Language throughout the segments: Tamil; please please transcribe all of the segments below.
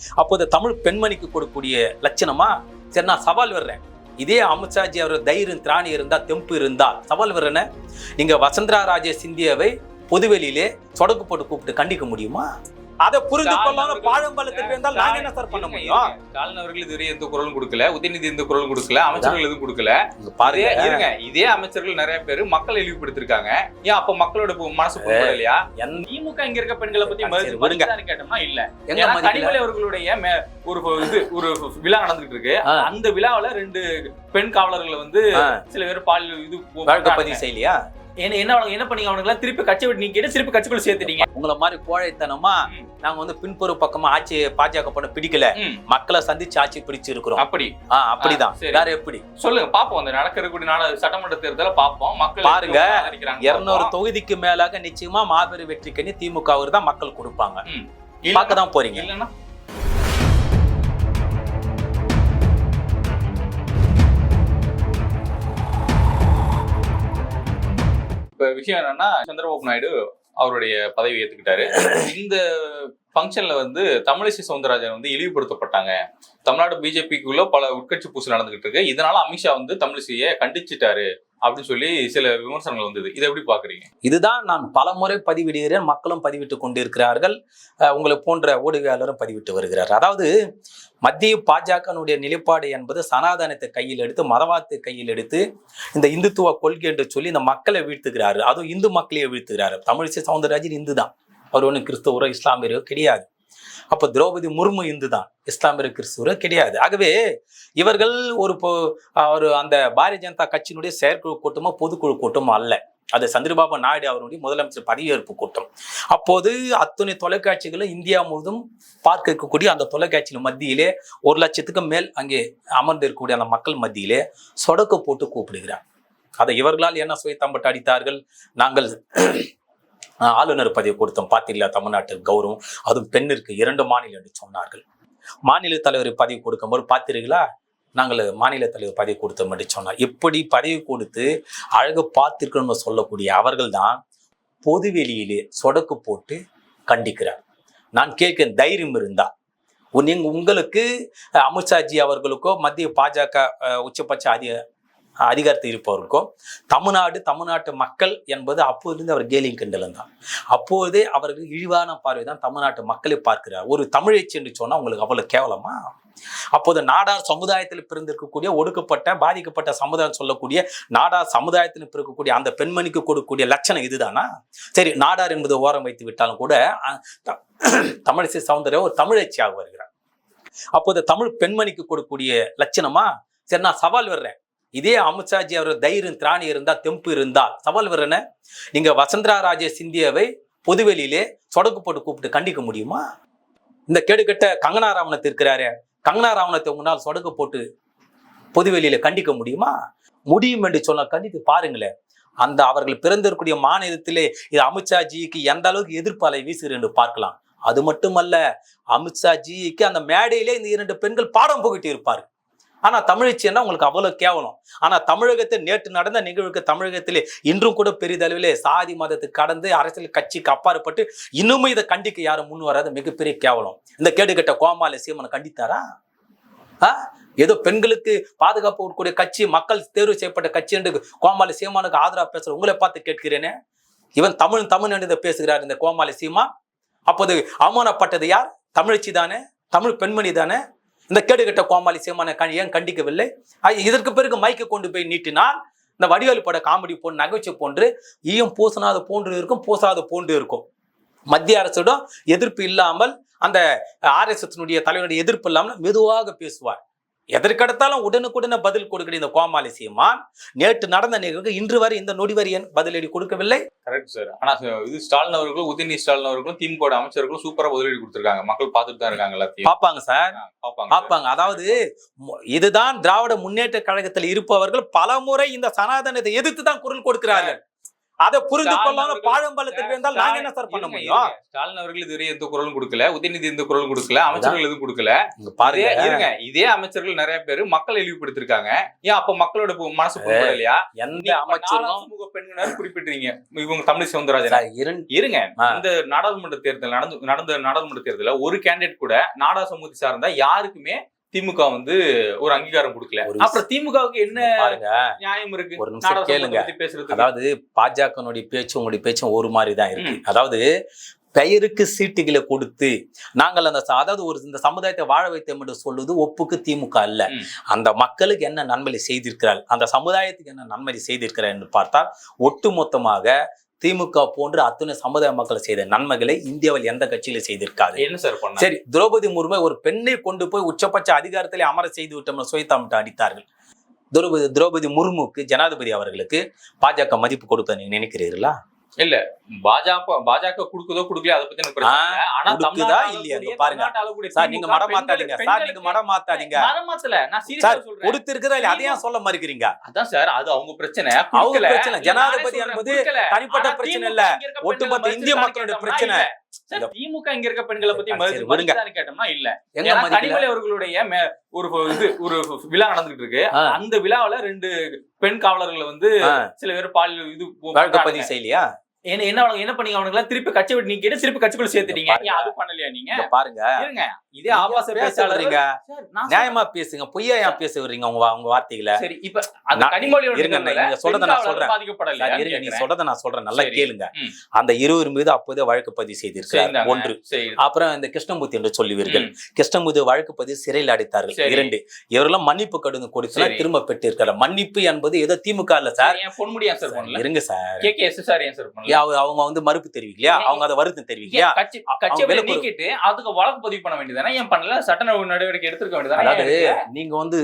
அப்போது தமிழ் பெண்மணிக்கு கொடுக்கக்கூடிய லட்சணமா? சரி நான் சவால் வர்றேன் இதே அமித்ஷாஜி அவர் தைரியம் திராணி இருந்தா தெம்பு இருந்தா சவால் வர்றேன்னு நீங்கள் வசந்தரா ராஜே சிந்தியாவை பொதுவெளியிலே சொடக்கு போட்டு கூப்பிட்டு கண்டிக்க முடியுமா? அதை புரிந்து கொள்ளாம பாழம்பலத்துக்கு இருந்தால் நாங்க என்ன சார் பண்ண முடியும்? ஸ்டாலின் அவர்கள் இதுவரை எந்த குரலும் கொடுக்கல. உதயநிதி எந்த குரலும் கொடுக்கல. அமைச்சர்கள் எதுவும் கொடுக்கல. பாருங்க. இருங்க. இதே அமைச்சர்கள் நிறைய பேர் மக்கள் இழிவுபடுத்திருக்காங்க ஏன் அப்ப மக்களோட மனசு புண்படலையா இல்லையா? திமுக இங்க இருக்க பெண்களை பத்தி. மதிக்குதான்னு கேட்டோம்னா இல்ல? கனிமொழி அவர்களுடைய ஒரு இது ஒரு விழா நடந்துட்டு இருக்கு. அந்த விழாவுல ரெண்டு பெண் காவலர்களை வந்து. சில பேர் பால் இது பதிவு செய்யலையா? என்ன என்ன என்ன பண்ணீங்க? அவனுங்க திருப்பி கட்சி விட்டு நீக்கிட்டு திருப்பி கட்சிக்குள்ள சேர்த்துட்டீங்க. உங்களை மாதிரி கோழைத்தனமா. நாங்க வந்து பின்புற பக்கமா ஆட்சி பாஜக பண்ண பிடிக்கல. மக்களை சந்திச்சு ஆட்சி பிடிச்சு இருக்கிறோம் அப்படி. ஆ, அப்படிதான். வேற எப்படி? சொல்லுங்க பாப்போம். அந்த நடக்கக்கூடிய நாள சட்டமன்ற தேர்தலை பாப்போம். மக்கள் பாருங்க, இருநூறு. தொகுதிக்கு மேலாக நிச்சயமா மாபெரும் வெற்றிக்கனி திமுக தான் மக்கள் கொடுப்பாங்க. பார்க்க தான் போறீங்க. இப்போ விஷயம் என்னன்னா சந்திரபாபு நாயுடு அவருடைய பதவி ஏத்துக்கிட்டாரு. இந்த ஃபங்க்ஷனில் வந்து தமிழிசை சவுந்தரராஜன் வந்து இழிவுபடுத்தப்பட்டாங்க. தமிழ்நாடு பிஜேபிக்குள்ள பல உட்கட்சி பூசல் நடந்துகிட்டு இருக்கு. இதனால அமித்ஷா வந்து தமிழிசையை கண்டிச்சிட்டாரு. அப்படின்னு சொல்லி சில விமர்சனங்கள் வந்தது. இதை எப்படி பாக்குறீங்க இதுதான் நான் பலமுறை பதிவிடுகிறேன். மக்களும் பதிவிட்டு கொண்டிருக்கிறார்கள். உங்களை போன்ற ஊடகவியாளரும் பதிவிட்டு வருகிறார். அதாவது மத்திய பாஜகனுடைய நிலைப்பாடு என்பது சனாதனத்தை கையில் எடுத்து மதவாதத்தை கையில் எடுத்து இந்த இந்துத்துவ கொள்கை என்று சொல்லி இந்த மக்களை வீழ்த்துகிறாரு அதுவும் இந்து மக்களையே வீழ்த்துகிறாரு தமிழிசை சவுந்தரராஜன் இந்து தான் அவர் ஒன்றும் கிறிஸ்தவரோ இஸ்லாமியரோ கிடையாது. அப்போ திரௌபதி முர்மு இந்து தான் இஸ்லாமிய கிறிஸ்துவர் கிடையாது. ஆகவே இவர்கள் ஒரு பொ- ஒரு அந்த பாரதிய ஜனதா கட்சியினுடைய செயற்குழு கூட்டமோ பொதுக்குழு கூட்டமோ அல்ல. அது சந்திரபாபு நாயுடு அவருடைய முதலமைச்சர் பதவியேற்பு கூட்டம். அப்போது அத்துணை தொலைக்காட்சிகளும் இந்தியா முழுவதும் பார்க்க இருக்கக்கூடிய அந்த தொலைக்காட்சியின் மத்தியிலே ஒரு லட்சத்துக்கு மேல் அங்கே அமர்ந்து இருக்கக்கூடிய அந்த மக்கள் மத்தியிலே சொடக்கு போட்டு கூப்பிடுகிறார். அதை இவர்களால் என்ன சுயத்தம்பட்டு அடித்தார்கள்? நாங்கள் ஆளுநர் பதவி கொடுத்தோம். பார்த்தீங்களா தமிழ்நாட்டு கௌரவம். அதுவும் பெண்ணிற்கு இரண்டு மாநிலம் என்று சொன்னார்கள். மாநில தலைவர் பதவி கொடுக்கும்போது பார்த்தீர்களா நாங்கள் மாநில தலைவர் பதவி கொடுத்தோம் என்று சொன்னார். இப்படி பதவி கொடுத்து அழகு பார்த்திருக்கணும்னு சொல்லக்கூடிய அவர்கள்தான் பொதுவெளியிலே சொடக்கு போட்டு கண்டிக்கிறார். நான் கேட்க தைரியம் இருந்தா? உன் நீங்க உங்களுக்கு அமித்ஷாஜி அவர்களுக்கோ மத்திய பாஜக உச்சபட்ச அதிக அதிகாரத்தில் இருப்பவருக்கும் தமிழ்நாடு தமிழ்நாட்டு மக்கள் என்பது அப்போதிருந்து அவர் கேலிங் கிண்டலும் தான். அப்போதே அவருக்கு இழிவான பார்வை தான் தமிழ்நாட்டு மக்களை பார்க்கிறார். ஒரு தமிழச்சி என்று சொன்னால் உங்களுக்கு அவ்வளோ கேவலமா? அப்போது நாடார் சமுதாயத்தில் பிறந்திருக்கக்கூடிய ஒடுக்கப்பட்ட பாதிக்கப்பட்ட சமுதாயம் சொல்லக்கூடிய நாடார் சமுதாயத்தில் பிறக்கக்கூடிய அந்த பெண்மணிக்கு கொடுக்கக்கூடிய லட்சணம் இதுதானா? சரி நாடார் என்பது ஓரம் வைத்து விட்டாலும் கூட த- தமிழிசை சௌந்தர்யம் ஒரு தமிழச்சியாக வருகிறார். அப்போது தமிழ் பெண்மணிக்கு கொடுக்கக்கூடிய லட்சணமா? சரி நான் சவால் வர்றேன் இதே அமித்ஷாஜி அவர் தைரியம் திராணி இருந்தால் தெம்பு இருந்தால் சவால் வரன நீங்க வசந்தரா ராஜே சிந்தியாவை பொதுவெளியிலே சொடக்கு போட்டு கூப்பிட்டு கண்டிக்க முடியுமா? இந்த கெடுக்கட்ட கங்கனா ராவணத்தை இருக்கிறாரு கங்கனா ராவணத்தை உங்களால் சொடக்கு போட்டு பொதுவெளியில கண்டிக்க முடியுமா? முடியும் என்று சொன்ன கண்டித்து பாருங்களேன். அந்த அவர்கள் பிறந்திருக்கூடிய மாநிலத்திலே இது அமித்ஷாஜிக்கு எந்த அளவுக்கு எதிர்ப்பு அலை வீசுகிறது என்று பார்க்கலாம். அது மட்டுமல்ல அமித்ஷாஜிக்கு அந்த மேடையிலே இந்த இரண்டு பெண்கள் பாடம் புகட்டி இருப்பார்கள் ஆனா தமிழச்சின்னா உங்களுக்கு அவ்வளவு கேவலம். ஆனா தமிழகத்தில் நேற்று நடந்த நிகழ்வுக்கு தமிழகத்திலே இன்றும் கூட பெரிதளவிலே சாதி மதத்துக்கு கடந்து அரசியல் கட்சிக்கு அப்பாற்பட்டு இன்னுமும் இதை கண்டிக்க யாரும் முன் வராது. மிகப்பெரிய கேவலம். இந்த கேடுகட்ட கோமால சீமனை கண்டித்தாரா? ஆ? ஏதோ பெண்களுக்கு பாதுகாப்பு கொடுக்கக்கூடிய கட்சி மக்கள் தேர்வு செய்யப்பட்ட கட்சி என்று கோமாளி சீமானுக்கு ஆதரவு பேசுற உங்களை பார்த்து கேட்கிறேனே. இவன் தமிழ் தமிழ் என்று பேசுகிறார் இந்த கோமாளி சீமா. அப்போது அவமானப்பட்டது யார்? தமிழச்சி தானே? தமிழ் பெண்மணி தானே? இந்த கேடுகட்ட கோமாளி சீமானை கணி ஏன் கண்டிக்கவில்லை? இதற்கு பிறகு மைக்கை கொண்டு போய் நீட்டினால் இந்த வடிவேலு பட காமெடி போன்று நகைச்சுவை போன்று ஈயம் பூசனாத போன்று இருக்கும் பூசாத போன்று இருக்கும். மத்திய அரசிடம் எதிர்ப்பு இல்லாமல் அந்த ஆர்எஸ்எஸ்னுடைய தலைவனுடைய எதிர்ப்பு இல்லாமல் மெதுவாக பேசுவார். எதற்கெடுத்தாலும் உடனுக்குடனே பதில் கொடுக்கிற இந்த கோமாளி சீமான் நேற்று நடந்த நிகழ்வுக்கு இன்று வரை இந்த நொடி வரை ஏன் பதிலடி கொடுக்கவில்லை? கரெக்ட் சார் ஆனா இது ஸ்டாலின் அவர்களும் உதயநிதி ஸ்டாலின் அவர்களும் திமுக அமைச்சர்களும் சூப்பரா பதிலடி கொடுத்திருக்காங்க. மக்கள் பார்த்துட்டு தான் இருக்காங்க எல்லாத்தையும். பார்ப்பாங்க சார் பாப்பாங்க அதாவது இதுதான் திராவிட முன்னேற்ற கழகத்தில் இருப்பவர்கள் பலமுறை இந்த சனாதனத்தை எதிர்த்து தான் குரல் கொடுக்கிறார்கள். அதை புரிந்து கொள்ளாம அவர்கள் பாழம்பலத்துக்கு இருந்தால் நாங்க என்ன சார் பண்ண முடியும். ஸ்டாலின் அவர்கள் இதுவரை எந்த குரலும் கொடுக்கல. உதயநிதி எந்த குரலும் கொடுக்கல. அமைச்சர்கள் எதுவும் கொடுக்கல. பாருங்க. இருங்க. இதே அமைச்சர்கள் நிறைய பேர் மக்கள் இழிவுபடுத்திருக்காங்க ஏன் அப்ப மக்களோட மனசு இல்லையா எந்த அமைச்சரும் சமூக பெண்கள் குறிப்பிட்டீங்க இவங்க தமிழ் சவுந்தரராஜன் இருங்க. இந்த நாடாளுமன்ற தேர்தல் நடந்து நடந்த நாடாளுமன்ற தேர்தல்ல ஒரு கேண்டிடேட் கூட நாடா சமூகத்தை சார்ந்தா யாருக்குமே திமுக வந்து ஒரு அங்கீகாரம் கொடுக்கல. அப்புறம் திமுகவுக்கு என்ன நியாயம் இருக்கு? ஒரு நிமிஷம் கேளுங்க. பேசுறதுக்கு. அதாவது பாஜகனுடைய பேச்சும் உங்களுடைய பேச்சும் ஒரு மாதிரி தான் இருக்கு. அதாவது பெயருக்கு சீட்டுகளை கொடுத்து நாங்கள் அந்த அதாவது ஒரு இந்த சமுதாயத்தை வாழ வைத்தோம் என்று சொல்லுவது ஒப்புக்கு திமுக அல்ல. அந்த மக்களுக்கு என்ன நன்மை செய்திருக்கிறார் அந்த சமுதாயத்துக்கு என்ன நன்மை செய்திருக்கிறார் என்று பார்த்தால் ஒட்டுமொத்தமாக திமுக போன்று அத்தனை சமுதாய மக்கள் செய்த நன்மைகளை இந்தியாவில் எந்த கட்சியில செய்திருக்காது. என்ன சார் பண்ண சரி திரௌபதி முர்மு ஒரு பெண்ணை கொண்டு போய் உச்சபட்ச அதிகாரத்திலே அமர செய்து விட்டோம் சுயத்தாமிட்டு அடித்தார்கள். திரௌபதி திரௌபதி முர்முக்கு ஜனாதிபதி அவர்களுக்கு பாஜக மதிப்பு கொடுப்பதை நீங்க நினைக்கிறீர்களா? பாஜக பாஜக குடுக்குதோ குடுக்கலையோ அதை பத்தி எனக்கு பிரச்சனை இல்ல. ஆனா கொடுக்குதா இல்லையா? பாருங்க. சார் நீங்க மடம் மாத்தாதீங்க சார் நீங்க மடம் மாத்தாதீங்க மடம் மாத்தல நான் சீரியஸா சொல்றேன் அதையும் சொல்ல மறுக்கிறீங்க அதான் சார் அது அவங்க பிரச்சனை அவங்க. பிரச்சனை. ஜனாதிபதி என்பது. தனிப்பட்ட பிரச்சனை இல்ல. ஒட்டுமொத்த இந்திய மக்களுடைய பிரச்சனை. இல்ல. திமுக இங்க இருக்க பெண்களை பத்தி. மதிச்சுதான்னு கேட்டோம்னா இல்ல கனிமொழி அவர்களுடைய ஒரு இது ஒரு விழா நடந்துகிட்டு இருக்கு. அந்த விழாவுல ரெண்டு பெண் காவலர்களை வந்து. சில பேர் பால் இது. பதிவு செய்யலையா என்ன என்ன என்ன பண்ணீங்க? அவனுக்கு திருப்பி கட்சி விட்டு நீக்கிட்டு திருப்பி கட்சிக்குள்ள சேர்த்துட்டீங்க. அது பண்ணலையா நீங்க? பாருங்க. இருங்க. இதே ஆபாச பேச வர்றீங்க நியாயமா பேசுங்க. பொய்யா ஏன் பேச வர்றீங்க உங்க உங்க வார்த்தைகளை? சரி இப்ப அந்த கனிமொழியோட இருங்க, நீங்க சொல்றதை நான் சொல்றேன். இருங்க, நீங்க. சொல்றதை நான் சொல்றேன். நல்லா. கேளுங்க. அந்த இருவர் மீது அப்போதே வழக்கு பதிவு செய்திருக்கிறார். ஒன்று. அப்புறம் இந்த கிருஷ்ணமூர்த்தி என்று சொல்லுவீர்கள். கிருஷ்ணமூர்த்தி வழக்கு பதிவு சிறையில் அடைத்தார்கள். இரண்டு. இவரெல்லாம் மன்னிப்பு கடுங்க கொடுத்தா. திரும்ப பெற்றிருக்கிறார் மன்னிப்பு என்பது ஏதோ திமுக இல்ல சார். பொன்முடி ஏன் சார் பண்ணல இருங்க sir. K K S sir பண்ணல அவங்க- வந்து மறுப்பு தெரிவிக்கலையா? அவங்க அதை வருத்தம் தெரிவிக்கலையா? கட்சி கட்சியை நீக்கிட்டு அதுக்கு வழக்கு பதிவு பண்ண வேண்டியதானே ஏன் பண்ணல? சட்ட நடவடிக்கை எடுத்திருக்க வேண்டியதானே அதாவது நீங்க வந்து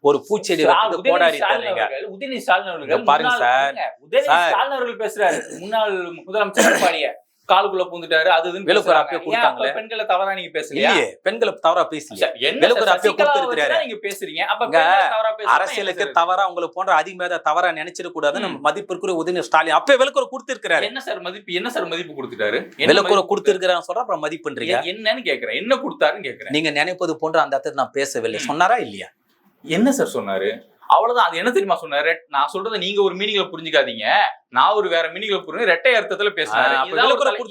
ஒரு பூச்செடி உதயநிதி கோடாரி ஸ்டாலின் அவர்கள், பாருங்க சார். உதயநிதி. ஸ்டாலின் அவர்கள் பேசுறாரு. முன்னாள் முதலமைச்சர் எடப்பாடிய. காலுக்குள்ள பூந்துட்டாரு அது இதுன்னு பேசுறாங்க. அப்பயே. அப்ப பெண்களை தவறா நீங்க பேசலையா? பெண்களை தவறா பேசலையே. சார், அப்பயே. வச்சுதான் நீங்க பேசுறீங்க. அப்ப அரசியலுக்கு? தவறா உங்களை போன்ற அதிகமாக தவறா நினைச்சிட கூடாது நம்ம மதிப்பிற்குரிய உதயநிதி ஸ்டாலின் அப்பவே விளக்குற கொடுத்திருக்கிறாரு. என்ன சார் மதிப்பு? என்ன சார் மதிப்பு கொடுத்துட்டாரு? மதிப்பு கொடுத்திருக்கிறான்னு சொல்ற அப்புறம் மதிப்புன்றீங்க. என்னன்னு கேக்குறேன். என்ன கொடுத்தாருன்னு கேக்குறேன். நீங்க நினைப்பது போன்ற அந்த இடத்துல நான் பேசவில்லை. சொன்னாரா இல்லையா? என்ன சார் சொன்னாரு? அவ்வளவுதான். அது என்ன தெரியுமா சொன்னாரு நான் சொல்றதை நீங்க ஒரு மீனிங்ல புரிஞ்சுக்காதீங்க. நான் ஒரு வேற மீனிங்ல புரிஞ்சு ரெட்டை அர்த்தத்துல?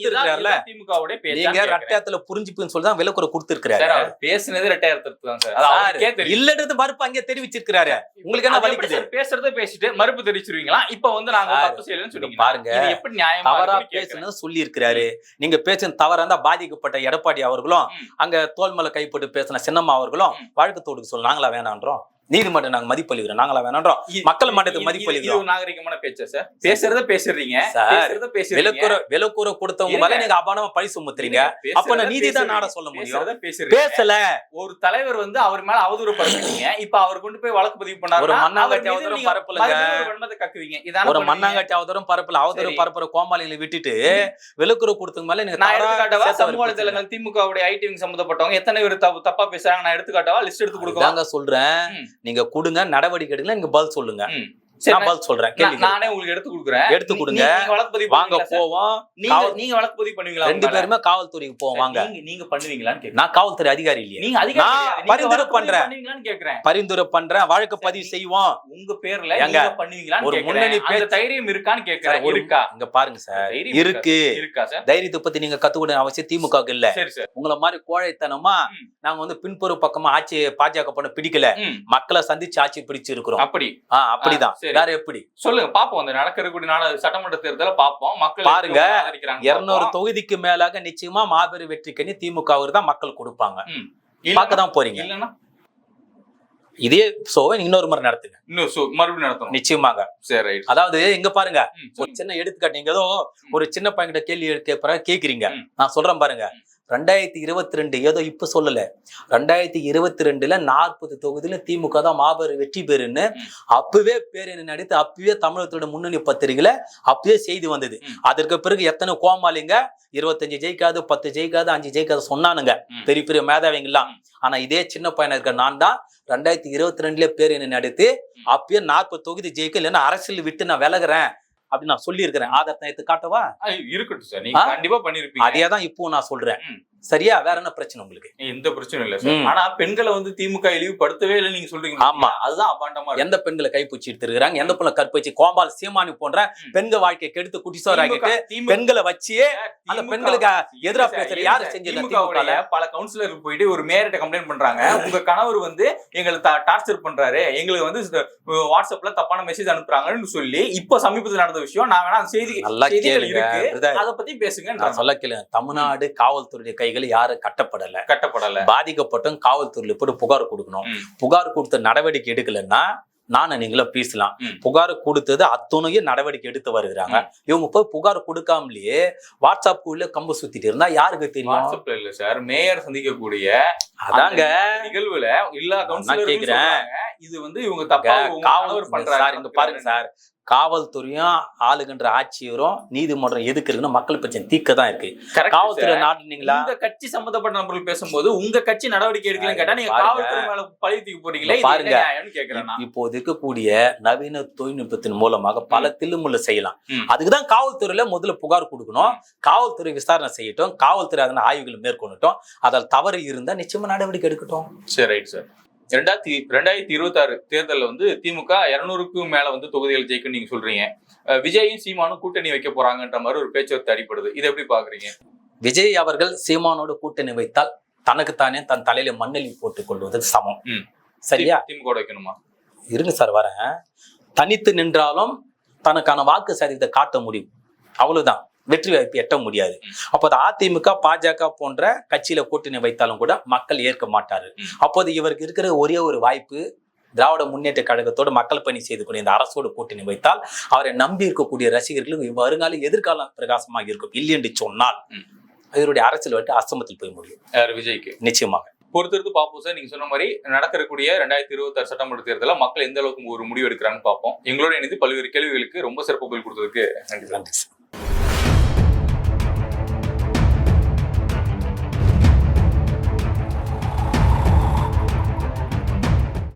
இதுதான் திமுகவுடைய பேச்சு நீங்க ரட்டத்துல புரிஞ்சுப்புன்னு சொல்லி தான் விளக்குற கொடுத்திருக்கிறாரு. பேசுனது ரெட்டை அர்த்தத்துல தான் சார். இல்லன்றது மறுப்பு அங்கே தெரிவிச்சிருக்கிறாரு. உங்களுக்கு என்ன வலிக்குது? பேசுறத பேசிட்டு மறுப்பு தெரிவிச்சிருவீங்களா? இப்ப வந்து நாங்க தப்பு செய்யலன்னு சொன்னீங்க பாருங்க. எப்படி நியாயமா தவறா. பேசுனது சொல்லி இருக்கிறாரு நீங்க பேசுன தவறா இருந்தா பாதிக்கப்பட்ட எடப்பாடி அவர்களும். அங்க தோல் மேல கைப்பட்டு பேசின சின்னம்மா அவர்களும் ம். வழக்கு தொடுக்க சொல்ல நாங்களா வேணான்றோம். நீதிமன்றம் நாங்க மதிப்பளிக்கிறோம். நாங்களா வேணான்றோம். மக்கள் மன்றத்துக்கு மதிப்பளிக்கிறோம். நாகரிகமான பேச்சா சார்? பேசுறத பேசுறீங்க. சார், பேசுறத பேசுறீங்க. விலக்குற விலக்குற கொடுத்தவங்க மேல. நீங்க அபானமா பழி சுமத்துறீங்க. அப்ப நான் நீதி தான். நாட சொல்ல முடியும். பேசல. ஒரு தலைவர் வந்து அவர் மேல அவதூறு பரப்புறீங்க இப்ப அவர் கொண்டு போய் வழக்கு பதிவு பண்ணாரு ஒரு மண்ணாங்கட்டி அவதூறும் பரப்பலங்க. கக்குவீங்க. இதான ஒரு. மண்ணாங்கட்டி அவதூறும் பரப்பல. அவதூறு. பரப்புற கோமாளிகளை விட்டுட்டு விலக்குற கொடுத்தவங்க மேல நீங்க எடுத்துக்காட்டவா? சமூக வலைதளங்கள் திமுகவுடைய ஐடி விங் சம்பந்தப்பட்டவங்க எத்தனை பேர் தப்பு பேசுறாங்க? நான் எடுத்துக்காட்டவா? லிஸ்ட் எடுத்து கொடுக்கவா? தாங்க சொல்றேன். நீங்க கொடுங்க நடவடிக்கை எடுங்க நீங்க பதில் சொல்லுங்க. நான் பதில் சொல்றேன் நான்- உங்களுக்கு எடுத்து கொடுக்குறேன். எடுத்து கொடுங்க. வழக்கு வாங்க பண்ணுவீங்களா? போவோம். நீங்க நீங்க வழக்கு பதிவு பண்ணுவீங்களா ரெண்டு? பேருமே காவல்துறைக்கு போவோம் வாங்க. நீங்க பண்ணுவீங்களான்னு கேக்குறேன். நான் காவல்துறை அதிகாரி இல்லையே. நீங்க அதிகாரி பரிந்துரை பண்றேன். கேக்குறேன். பரிந்துரை பண்றேன் வழக்கு. பதிவு செய்வோம். உங்க பேர்ல ஏங்க, நீங்க பண்ணுவீங்களான்னு ஒரு முன்னணி பேச்சு- தைரியம் இருக்கான்னு கேக்குறேன். இருக்கா? இங்க பாருங்க சார். இருக்கு? இருக்கா. சார்? தைரியத்தை பத்தி நீங்க கத்துக்கிட அவசியம் திமுக இல்ல. உங்களை மாதிரி கோழைத்தனமா. நாங்க வந்து பின்புற பக்கமா ஆட்சி பாஜக பண்ண பிடிக்கல. மக்களை சந்திச்சு ஆட்சி பிடிச்சு இருக்கிறோம் அப்படி. ஆஹ் அப்படிதான். வேற எப்படி? சொல்லுங்க பாப்போம். அந்த நடக்கக்கூடிய நாடு சட்டமன்ற தேர்தலை பாப்போம். மக்கள் பாருங்க, இருநூறு. தொகுதிக்கு மேலாக நிச்சயமா மாபெரும் வெற்றிக்கனி திமுக தான் மக்கள் கொடுப்பாங்க. ம். பார்க்க இல்லைன்னா- தான் போறீங்க. இல்லைன்னா? இதே ஷோவை இன்னொரு முறை நடத்துங்க. இன்னும் சு- மறுபடியும் நடத்தணும். நிச்சயமாக. சரி ரைட். அதாவது இங்க பாருங்க ஒரு சின்ன எடுத்துக்காட்டு ஏதோ ஒரு சின்ன பையன்கிட்ட கேள்வி கேட்பற கேக்குறீங்க. நான் சொல்றேன் பாருங்க. ரெண்டாயிரத்தி இருபத்தி ரெண்டு ஏதோ இப்ப சொல்லல. ரெண்டாயிரத்தி இருபத்தி ரெண்டுல நாற்பது தொகுதியில திமுக தான் மாபெரும் வெற்றி பெறுன்னு. அப்பவே பேரணி நடித்து அப்பவே தமிழகத்தோட முன்னணி பத்திரிகையில அப்பவே செய்தி வந்தது. அதற்கு பிறகு எத்தனை கோமாளிங்க? இருபத்தஞ்சு ஜெயிக்காது பத்து ஜெயிக்காது அஞ்சு ஜெயிக்காது சொன்னானுங்க. பெரிய பெரிய மேதாவிங்கெல்லாம். ஆனா இதே சின்ன பையனா இருக்க நான் தான் ரெண்டாயிரத்தி இருபத்தி ரெண்டுல பேரணி நடத்தி அப்பயே நாற்பது தொகுதி ஜெயிக்க இல்லைன்னா அரசியல் விட்டு நான் விலகுறேன். அப்படின்னு நான் சொல்லி இருக்கிறேன் ஆதாரத்தை எடுத்து காட்டவா? இருக்கட்டும் சார். நீங்க? கண்டிப்பா பண்ணிருப்பீங்க. அதே தான் இப்போ நான் சொல்றேன். சரியா? வேற என்ன பிரச்சனை உங்களுக்கு? எந்த பிரச்சனையும் இல்ல சார். ஆனா பெண்களை வந்து திமுக இழிவுபடுத்தவே இல்லை நீங்க சொல்றீங்க. ஆமா. அதுதான் அபாண்டமா. எந்த பெண்களை கைப்பூச்சி எடுத்திருக்கிறாங்க? எந்த பெண்ணை கற்பழிச்சு கோபால் சீமானி போன்ற. பெண்கள் வாழ்க்கையை கெடுத்து குடிசோராக்கிட்டு பெண்களை வச்சியே அந்த பெண்களுக்கு எதிரா சார், பேசுற யாரு திமுகவுடைய பல கவுன்சிலருக்கு போயிட்டு ஒரு மேயர்கிட்ட கம்ப்ளைண்ட் பண்றாங்க. உங்க கணவர் வந்து எங்களை டார்ச்சர் பண்றாரு. எங்களுக்கு வந்து வாட்ஸ்அப்ல தப்பான மெசேஜ் அனுப்புறாங்கன்னு சொல்லி இப்போ சமீபத்தில் நடந்த விஷயம். நான் வேணா செய்தி நல்லா கேளுங்க. அத பத்தி பேசுங்க நான் சொல்ல கேளுங்க. தமிழ்நாடு காவல்துறையுடைய கைகள் யாரும் கட்டப்படல. கட்டப்படல. பாதிக்கப்பட்டும் காவல்துறையில போட்டு புகார் கொடுக்கணும். புகார் கொடுத்த நடவடிக்கை எடுக்கலைன்னா நானும் நீங்களும் பேசலாம். புகார் கொடுத்தது அத்துணையும் நடவடிக்கை எடுத்து வருகிறாங்க. இவங்க போய் புகார் கொடுக்காமலேயே வாட்ஸ்அப் உள்ள கம்பு சுத்திட்டு இருந்தா யாருக்கு தெரியும்? வாட்ஸ்அப்ல இல்ல சார். மேயர் சந்திக்கக்கூடிய அதாங்க. நிகழ்வுல எல்லா கவுன்சிலரும் கேக்குறேன். இது வந்து இவங்க தப்பா உங்க காவல் கணவர் பண்றாரு. சார் இங்க பாருங்க சார். காவல்துறையும் ஆளுகின்ற ஆட்சியரும் நீதிமன்றம் எதுக்கு இருக்குன்னு மக்கள் பிரச்சனை தீக்க தான் இருக்கு. காவல்துறை. நாட்டுனீங்களா உங்க கட்சி சம்பந்தப்பட்ட நபர்கள் பேசும்போது உங்க கட்சி நடவடிக்கை எடுக்கலன்னு கேட்டா நீங்க. காவல்துறை மேல பழி தூக்கி போறீங்களே பாருங்க. இப்போது இருக்கக்கூடிய நவீன தொழில்நுட்பத்தின் மூலமாக பல தில்லுமுள்ள செய்யலாம். அதுக்குதான் காவல்துறையில முதல்ல புகார் கொடுக்கணும். காவல்துறை விசாரணை செய்யட்டும். காவல்துறை அதன ஆய்வுகள் மேற்கொள்ளட்டும். அதில் தவறு இருந்தா நிச்சயமா நடவடிக்கை எடுக்கட்டும். சரி ரைட் சார் ரெண்டாயிரத்தி ரெண்டாயிரத்தி இருபத்தி ஆறு தேர்தலில் வந்து திமுக இருநூறுக்கும் மேல வந்து தொகுதிகள் ஜெயிக்கும் நீங்க சொல்றீங்க. விஜயும் சீமானும் கூட்டணி வைக்க போறாங்கன்ற மாதிரி ஒரு பேச்சுவார்த்தை அடிப்படுது இதை எப்படி பாக்குறீங்க? விஜய் அவர்கள் சீமானோடு கூட்டணி வைத்தால் தனக்குத்தானே தன் தலையில மண்ணெலி போட்டுக் கொள்வது சமம். சரியா? திமுக வைக்கணுமா? இருங்க சார் வரேன். தனித்து நின்றாலும் தனக்கான வாக்கு சதவீதத்தை காட்ட முடியும். அவ்வளவுதான். வெற்றி வாய்ப்பு எட்ட முடியாது. அப்போது அதிமுக பாஜக போன்ற கட்சியில கூட்டணி வைத்தாலும் கூட மக்கள் ஏற்க மாட்டாரு. அப்போது இவருக்கு இருக்கிற ஒரே ஒரு வாய்ப்பு திராவிட முன்னேற்ற கழகத்தோடு மக்கள் பணி செய்து கூடிய இந்த அரசோடு கூட்டணி வைத்தால் அவரை நம்பி இருக்கக்கூடிய ரசிகர்களுக்கு வருங்கால எதிர்காலம் பிரகாசமாக இருக்கும். இல்லை என்று சொன்னால். இவருடைய அரசியல் வந்து அஸ்தமத்தில் போய் முடியும். யார்? விஜய்க்கு. நிச்சயமாக. பொறுத்திருந்து பார்ப்போம் சார். நீங்க சொன்ன மாதிரி நடக்கக்கூடிய ரெண்டாயிரத்தி இருபத்தி ஆறு சட்டமன்ற தேர்தலில் மக்கள் எந்த அளவுக்கு ஒரு முடிவு எடுக்கிறாங்கன்னு பார்ப்போம். எங்களோட இணைந்து பல்வேறு கேள்விகளுக்கு ரொம்ப சிறப்பு பதில் கொடுத்ததுக்கு நன்றி நன்றி சார்.